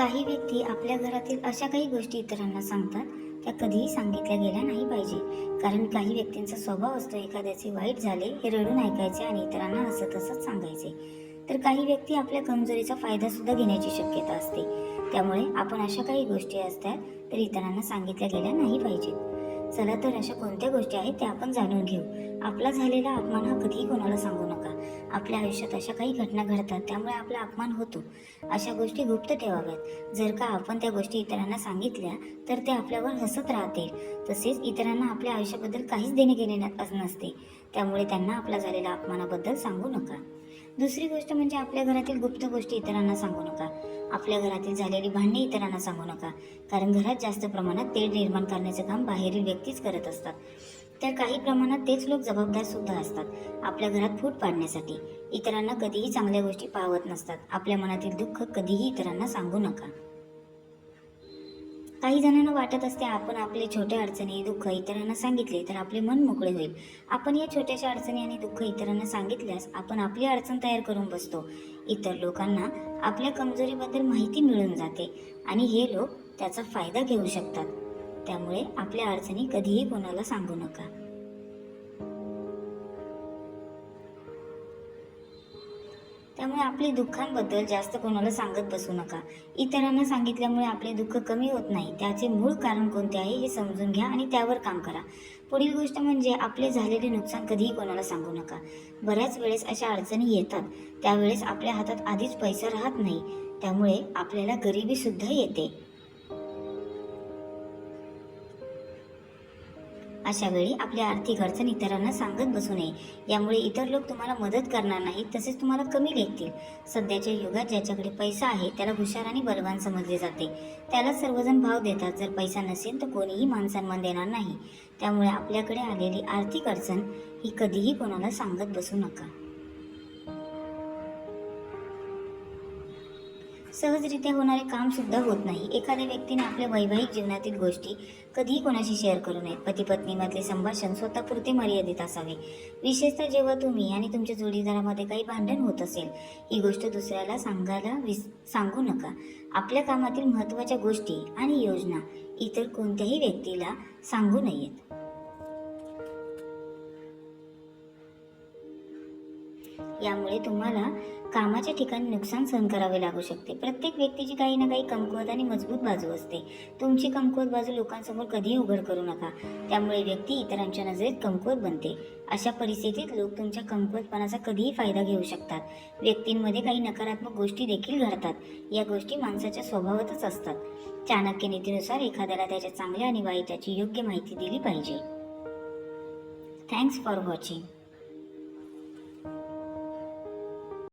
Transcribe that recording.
काही व्यक्ती आपल्या घरातील अशा काही गोष्टी इतरांना सांगतात त्या कधीही सांगितल्या गेल्या नाही पाहिजे. कारण काही व्यक्तींचा स्वभाव असतो एखाद्याचे वाईट झाले हे रडून ऐकायचे आणि इतरांना हसत हसत सांगायचे. तर काही व्यक्ती आपल्या कमजोरीचा फायदा सुद्धा घेण्याची शक्यता असते. त्यामुळे आपण अशा काही गोष्टी असतात तर इतरांना सांगितल्या गेल्या नाही पाहिजेत. चला तर अशा कोणत्या गोष्टी आहेत त्या आपण जाणून घेऊ. आपला झालेला अपमान हा कधीही कोणाला सांगू नका. आपल्या आयुष्यात अशा काही घटना घडतात त्यामुळे आपला अपमान होतो. अशा गोष्टी गुप्त ठेवाव्यात. जर का आपण त्या गोष्टी इतरांना सांगितल्या तर ते आपल्यावर हसत राहतील. तसेच इतरांना आपल्या आयुष्याबद्दल काहीच देणे घेणे नसते. त्यामुळे त्यांना आपला झालेला अपमानाबद्दल सांगू नका. दुसरी गोष्ट म्हणजे आपल्या घरातील गुप्त गोष्टी इतरांना सांगू नका. आपल्या घरातील झालेली भांडणे इतरांना सांगू नका. कारण घरात जास्त प्रमाणात तेढ निर्माण करण्याचं काम बाहेरील व्यक्तीच करत असतात. तर काही प्रमाणात तेच लोक जबाबदार सुद्धा असतात आपल्या घरात फूट पाडण्यासाठी. इतरांना कधीही चांगल्या गोष्टी पाहत नसतात. आपल्या मनातील दुःख कधीही इतरांना सांगू नका. काही जणांना वाटत असते आपण आपले छोट्या अडचणी दुःख इतरांना सांगितले तर आपले मन मोकळे होईल. आपण या छोट्याशा अडचणी आणि दुःख इतरांना सांगितल्यास आपण आपली अडचण तयार करून बसतो. इतर लोकांना आपल्या कमजोरीबद्दल माहिती मिळून जाते आणि हे लोक त्याचा फायदा घेऊ शकतात. त्यामुळे आपल्या अडचणी कधीही कोणाला सांगू नका. त्यामुळे आपले दुःखांबद्दल जास्त कोणाला सांगत बसू नका. इतरांना सांगितल्यामुळे आपले दुःख कमी होत नाही. त्याचे मूळ कारण कोणते आहे हे समजून घ्या आणि त्यावर काम करा. पुढील गोष्ट म्हणजे आपले झालेले नुकसान कधीही कोणाला सांगू नका. बऱ्याच वेळेस अशा अडचणी येतात. त्यावेळेस आपल्या हातात आधीच पैसा राहत नाही. त्यामुळे आपल्याला गरिबीसुद्धा येते. अशा वेळी आपली आर्थिक अडचण इतरांना सांगत बसू नये. यामुळे इतर लोक तुम्हाला मदत करणार नाहीत तसेच तुम्हाला कमी लेखतील. सध्याच्या युगात ज्याच्याकडे पैसा आहे त्याला हुशार आणि बलवान समजले जाते. त्याला सर्वजण भाव देतात. जर पैसा नसेल तर कोणीही मानसन्मान देणार नाही. त्यामुळे आपल्याकडे आलेली आर्थिक अडचण ही कधीही कोणाला सांगत बसू नका. सहजरित्या होणारे काम सुद्धा होत नाही. एखाद्या व्यक्तीने आपल्या वैवाहिक जीवनातील गोष्टी कधीही कोणाशी शेअर करू नयेत पती पत्नीमधले संभाषण स्वतःपुरते मर्यादित असावे. विशेषतः जेव्हा तुम्ही आणि तुमच्या जोडीदारामध्ये काही भांडण होत असेल ही गोष्ट दुसऱ्याला सांगायला विस सांगू नका. आपल्या कामातील महत्त्वाच्या गोष्टी आणि योजना इतर कोणत्याही व्यक्तीला सांगू नयेत. यामुळे तुम्हाला कामाच्या ठिकाणी नुकसान सहन करावे लागू शकते. प्रत्येक व्यक्तीची काही ना काही कमकुवत आणि मजबूत बाजू असते. तुमची कमकुवत बाजू लोकांसमोर कधीही उघड करू नका. त्यामुळे व्यक्ती इतरांच्या नजरेत कमकुवत बनते. अशा परिस्थितीत लोक तुमच्या कमकुवतपणाचा कधीही फायदा घेऊ शकतात. व्यक्तींमध्ये काही नकारात्मक गोष्टी देखील घडतात. या गोष्टी माणसाच्या स्वभावातच असतात. चाणक्य नीतीनुसार एखाद्याला त्याच्या चांगल्या आणि वाईटाची योग्य माहिती दिली पाहिजे. Thanks for watching